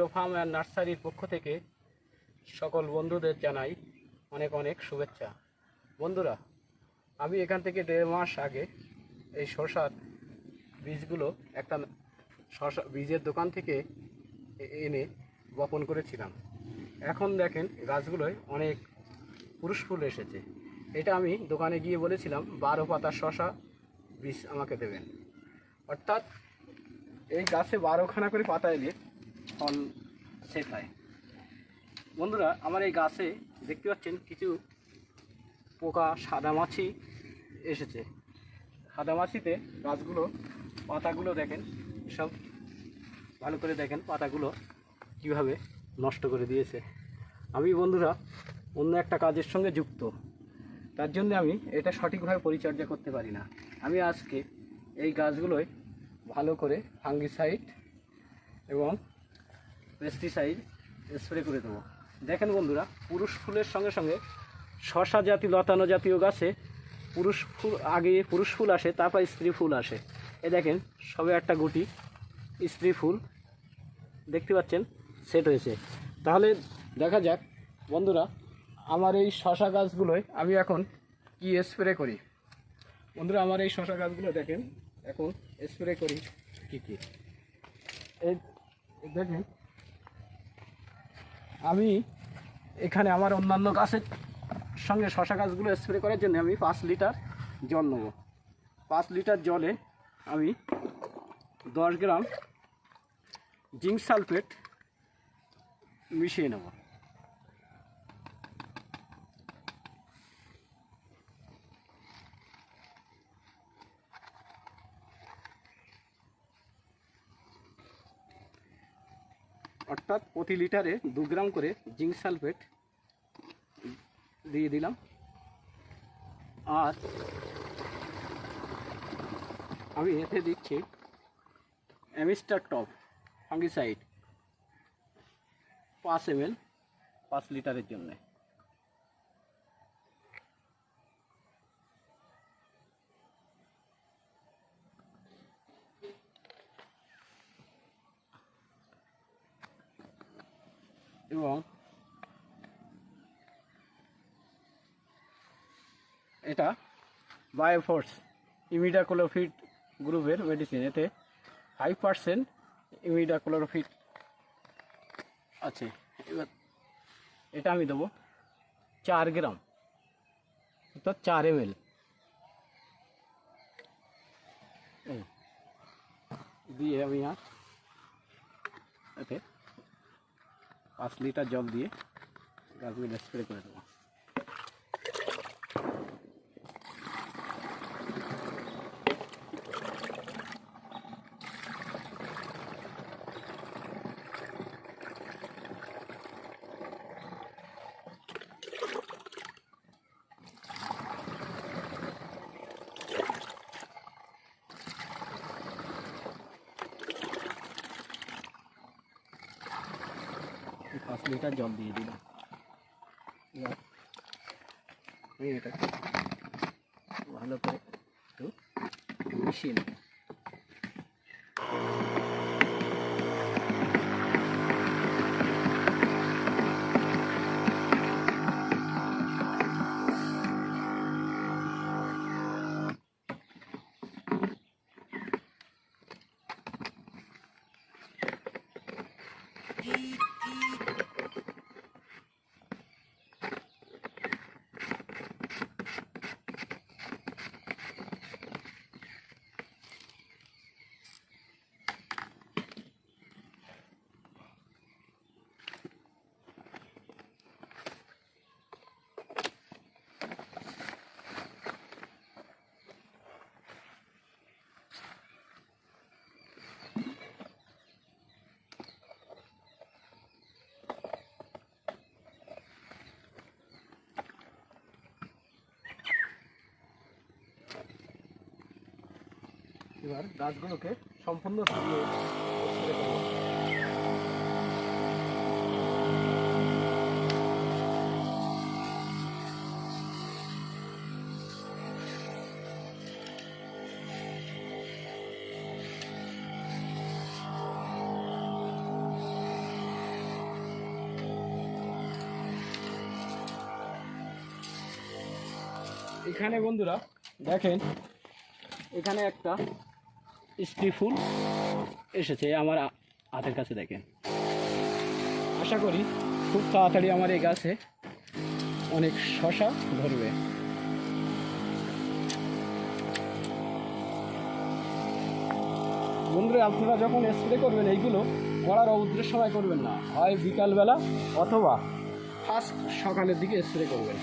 Agro farm and নার্সারির পক্ষ থেকে সকল বন্ধুদের জানাই অনেক অনেক শুভেচ্ছা। বন্ধুরা, আমি এখান থেকে দেড় মাস আগে এই শশার বীজগুলো একটা শশা বীজের দোকান থেকে এনে বপন করেছিলাম। এখন দেখেন গাছগুলোয় অনেক পুরুষ ফুল এসেছে। এটা আমি দোকানে গিয়ে বলেছিলাম, বারো পাতার শশা বীজ আমাকে দেবেন। অর্থাৎ এই গাছে বারোখানা করে পাতা এলে ফল সেট হয় বন্ধুরা, আমার এই গাছে দেখতে পাচ্ছেন কিছু পোকা সাদামাছি এসেছে। সাদামাছিতে গাছগুলো, পাতাগুলো দেখেন, সব ভালো করে দেখেন পাতাগুলো কীভাবে নষ্ট করে দিয়েছে। আমি বন্ধুরা, অন্য একটা কাজের সঙ্গে যুক্ত। তার জন্য আমি এটা সঠিকভাবে পরিচর্যা করতে পারি না। আমি আজকে এই গাছগুলোয় ভালো করে ফাঙ্গিসাইড এবং পেস্টিসাইড স্প্রে করে দেবো। দেখেন বন্ধুরা, পুরুষ ফুলের সঙ্গে সঙ্গে শশা জাতীয় লতানো জাতীয় গাছে পুরুষ ফুল আগে পুরুষ ফুল আসে, তারপর স্ত্রী ফুল আসে। এ দেখেন, সবে একটা গুটি স্ত্রী ফুল, দেখতে পাচ্ছেন, সেট হয়েছে। তাহলে দেখা যাক, বন্ধুরা, আমার এই শশা গাছগুলোয় আমি এখন কি স্প্রে করি? বন্ধুরা, আমার এই শশা গাছগুলো দেখেন, এখন স্প্রে করি কী কী? দেখেন আমি এখানে আমার অন্যান্য গাছের সঙ্গে শশা গাছগুলো স্প্রে করার জন্য আমি পাঁচ লিটার জল নেব। পাঁচ লিটার জলে আমি দশ গ্রাম জিঙ্ক সালফেট মিশিয়ে নেব। অর্থাৎ প্রতি লিটারে দু গ্রাম করে জিঙ্ক সালফেট দিয়ে দিলাম। আর আমি এতে দিচ্ছি অ্যামিস্টার টপ ফাঙ্গিসাইড পাঁচ এম পাঁচ লিটারের জন্যে। এবং এটা বায়োফোর্স ইমিডাক্লোফিট গ্রুপের মেডিসিন এতে ফাইভ পার্সেন্ট ইমিডাক্লোরোফিট আছে। এবার এটা আমি দেবো চার গ্রাম। অর্থাৎ চার এম এল দিয়ে আমি আর এতে পাঁচ লিটার জল দিয়ে গাছগুলো স্প্রে করে দেবো। পাঁচ লিটার জল দিয়ে দিলাম। এটাকে ভালো করে একটু মিশিয়ে নেব। এবার গাছগুলোকে সম্পূর্ণ এখানে বন্ধুরা দেখেন এখানে একটা স্ত্রী ফুল এসেছে আমার হাতের কাছে দেখেন। আশা করি খুব তাড়াতাড়ি আমার এই গাছে অনেক শশা ধরবে। বন্ধুরা, আপনারা যখন স্প্রে করবেন এইগুলো করার রৌদ্রের সময় করবেন না। হয় বিকালবেলা অথবা ফার্স্ট সকালের দিকে স্প্রে করবেন।